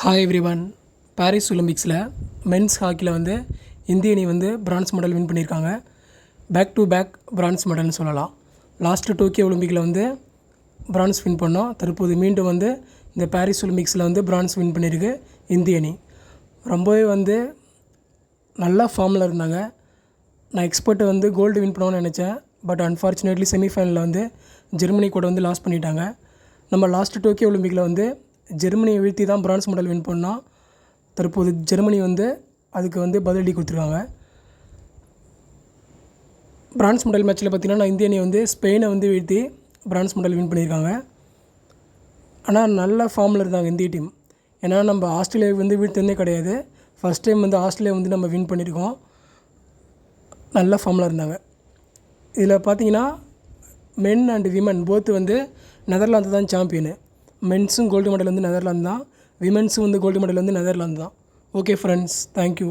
Hi everyone Paris ஒலிம்பிக்ஸில் men's ஹாக்கியில் வந்து இந்திய அணி வந்து பிரான்ஸ் மெடல் வின் பண்ணியிருக்காங்க பேக் டு பேக் பிரான்ஸ் மெடல்னு சொல்லலாம். லாஸ்ட்டு டோக்கியோ ஒலிம்பிக்கில் வந்து பிரான்ஸ் வின் பண்ணோம். தற்போது மீண்டும் வந்து இந்த பாரிஸ் ஒலிம்பிக்ஸில் வந்து பிரான்ஸ் வின் பண்ணியிருக்கு இந்திய அணி. ரொம்பவே வந்து நல்லா ஃபார்மில் இருந்தாங்க. நான் எக்ஸ்பர்ட் வந்து கோல்டு வின் பண்ணணும்னு நினச்சேன். பட் அன்ஃபார்ச்சுனேட்லி செமிஃபைனலில் வந்து ஜெர்மனி கூட வந்து லாஸ் பண்ணிட்டாங்க. நம்ம லாஸ்ட்டு டோக்கியோ ஒலிம்பிக்கில் வந்து ஜெர்மனியை வீழ்த்தி தான் பிரான்ஸ் மெடல் வின் பண்ணோம் தற்போது ஜெர்மனி வந்து அதுக்கு வந்து பதிலடி கொடுத்துருக்காங்க. பிரான்ஸ் மெடல் மேட்ச்சில் பார்த்திங்கன்னா நான் இந்திய அணி வந்து ஸ்பெயினை வந்து வீழ்த்தி பிரான்ஸ் மெடல் வின் பண்ணியிருக்காங்க. ஆனால் நல்ல ஃபார்மில் இருந்தாங்க இந்திய டீம். ஏன்னா நம்ம ஆஸ்திரேலியா வந்து வீழ்த்ததே கிடையாது. ஃபஸ்ட் டைம் வந்து ஆஸ்திரேலியா வந்து நம்ம வின் பண்ணியிருக்கோம். நல்ல ஃபார்மில் இருந்தாங்க. இதில் பார்த்தீங்கன்னா மென் அண்ட் விமன் போத்து வந்து நெதர்லாந்து தான் சாம்பியனு மென்ஸும் கோல்டு மெடல் வந்து நெதர்லாந்து தான். விமென்ஸும் வந்து கோல்டு மெடல் வந்து நெதர்லாந்து தான். Okay friends thank you